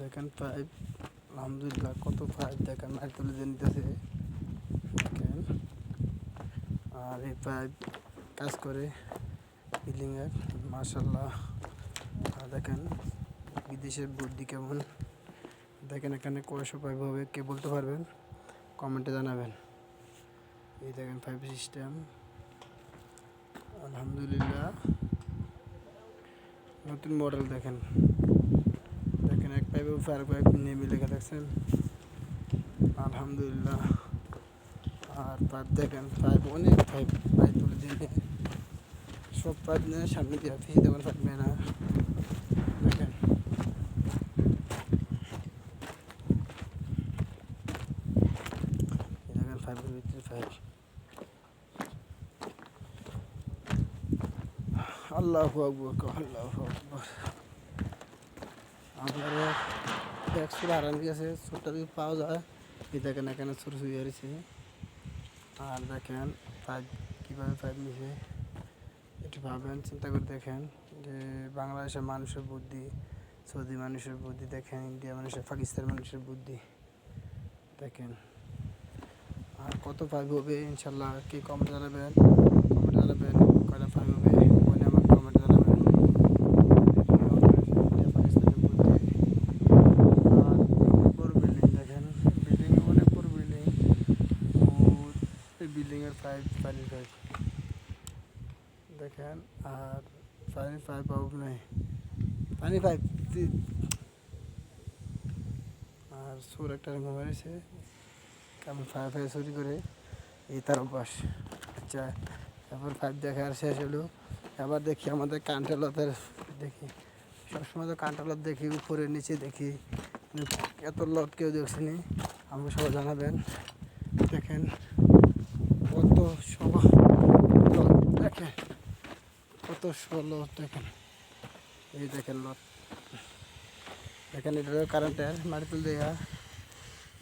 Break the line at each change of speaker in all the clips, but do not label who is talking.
দেখেন পাইপ আলহামদুলিল্লাহ কত পাইপ দেখেন মাটি তুলে দিয়ে নিতেছে। দেখেন, আর এই পাইপ কাজ করে বিল্ডিংয়ের মার্শাল্লাহ দেখেন, বিদেশের বুদ্ধি কেমন। দেখেন এখানে কয়শো পাইপ হবে, কে বলতে পারবেন? কমেন্টে জানাবেন। এই দেখেন পাইপ সিস্টেম আলহামদুলিল্লাহ। নতুন মডেল দেখেন। উপরে আরেক পাইপ নেমে লেগে দেখছেন আলহামদুলিল্লাহ। আর পাইপ দেখেন পাইপ অনেক পাইপ পাইপ দিয়ে সব পাইপ নিয়ে সামনে দিয়ে ফিরে দেওয়ার থাকবে না। দেখেন। আল্লাহ আল্লাহ আকবর। আপনারা একশো হারান গেছে ছোটটা যদি পাওয়া যায় এই দেখেন এখানে ছোটো ছুঁয়ে হারিয়েছে আর দেখেন পাইপ কীভাবে পাইপ নিছে একটু ভাবেন চিন্তা করে দেখেন যে বাংলাদেশের মানুষের বুদ্ধি সৌদি মানুষের বুদ্ধি দেখেন ইন্ডিয়া মানুষের পাকিস্তান মানুষের বুদ্ধি দেখেন আর কত পাইপ হবে? ইনশাল্লাহ কি কমেন্ট জানাবেন? কমেন্ট জানাবেন, কয়টা পাইপ হবে বলে আমার কমেন্ট জানাবেন ইন্ডিয়া পাকিস্তানের বুদ্ধি আর বড় বিল্ডিং দেখেন বিল্ডিং অনেক বড় বিল্ডিং এই বিল্ডিংয়ের পাইপ পানির পাইপ দেখেন, আর পানির পাইপ পাবো নেই। পানি পাইপ আর সুর একটা রকম হয়েছে। কেমন ফায়ার ফায়ার চুরি করে। এই তার অভ্যাস। আচ্ছা তারপর পাইপ দেখা আর শেষ হলো। আবার দেখি আমাদের কান্টালতের দেখি। সবসময় তো কান্টালত দেখি, উপরে নিচে দেখি। এত লত কেউ দেখছেনি আমাকে সবাই জানাবেন। দেখেন কত ষোলো, দেখেন, কত ষোলো, দেখেন। এই দেখেন লোক দেখেন, এটা কারেন্টের মাটিতে দেয়া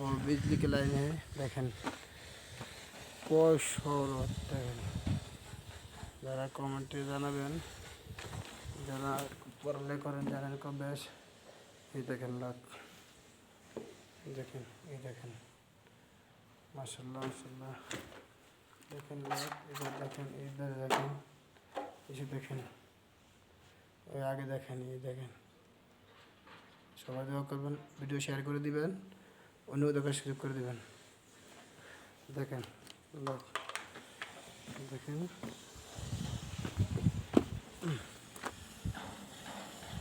ও বিজলিকে লাইনে দেখেন দেখেন। যারা কমেন্টে জানাবেন, যারা পড়লে করেন জানেন কম বেশ, এই দেখেন লাখ দেখেন, এই দেখেন। মাসাল্লাহ মাসাল্লাহ দেখেন লাখ এবার দেখেন এইবার দেখেন এসে দেখেন ওই আগে দেখেন, এই দেখেন। সবাই দোয়া করবেন, ভিডিও শেয়ার করে দিবেন অন্য দেখার সুযোগ করে দেবেন। দেখেন দেখেন।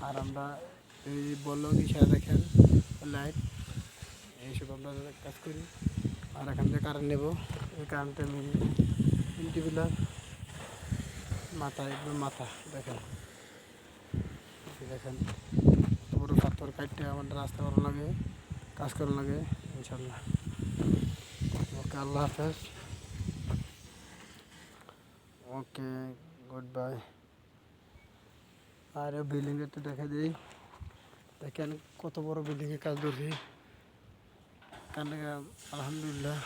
আর আমরা এই বলল ইশারা দেখেন লাইট এইসব আমরা কাজ করি। আর এখান থেকে কারেন্ট নেব। এই কারেন্টে বিলার মাথা, একদম মাথা, দেখেন। দেখেন, বড় পাথর কাটতে আমাদের রাস্তা করা লাগে, কাজ করা লাগে ইনশাল্লাহ ওকে, আল্লাহ হাফেজ। ওকে গুড বাই আর বিল্ডিংটা একটু দেখে দিই। দেখেন কত বড় বিল্ডিংয়ে কাজ ধরছি। কারণ আলহামদুলিল্লাহ।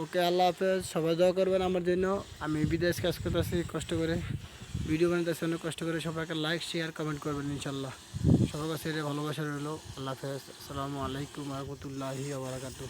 ওকে, আল্লাহ হাফেজ, সবাই দোয়া করবেন আমার জন্য। আমি বিদেশ কাজ করতেছি, কষ্ট করে। ভিডিও বানাতেছি অনেক কষ্ট করে। সবাইকে লাইক শেয়ার কমেন্ট করবেন ইনশাল্লাহ সবার কাছে ভালোবাসা রইল। আল্লাহ হাফেজ। আসসালামু আলাইকুম রহমতুল্লাহি আবরাকাতু